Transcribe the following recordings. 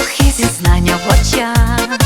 вибухи зізнання в очах.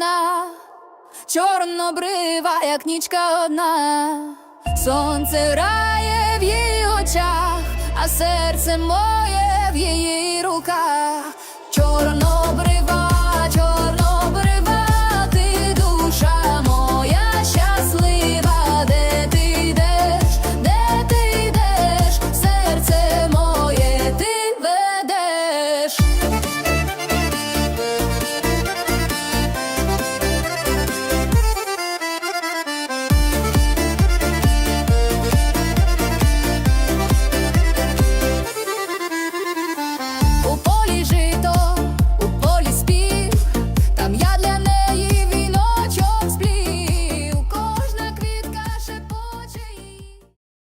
вона, чорнобрива, як нічка одна, сонце рає в її очах, а серце моє в її руках, чорнобрива.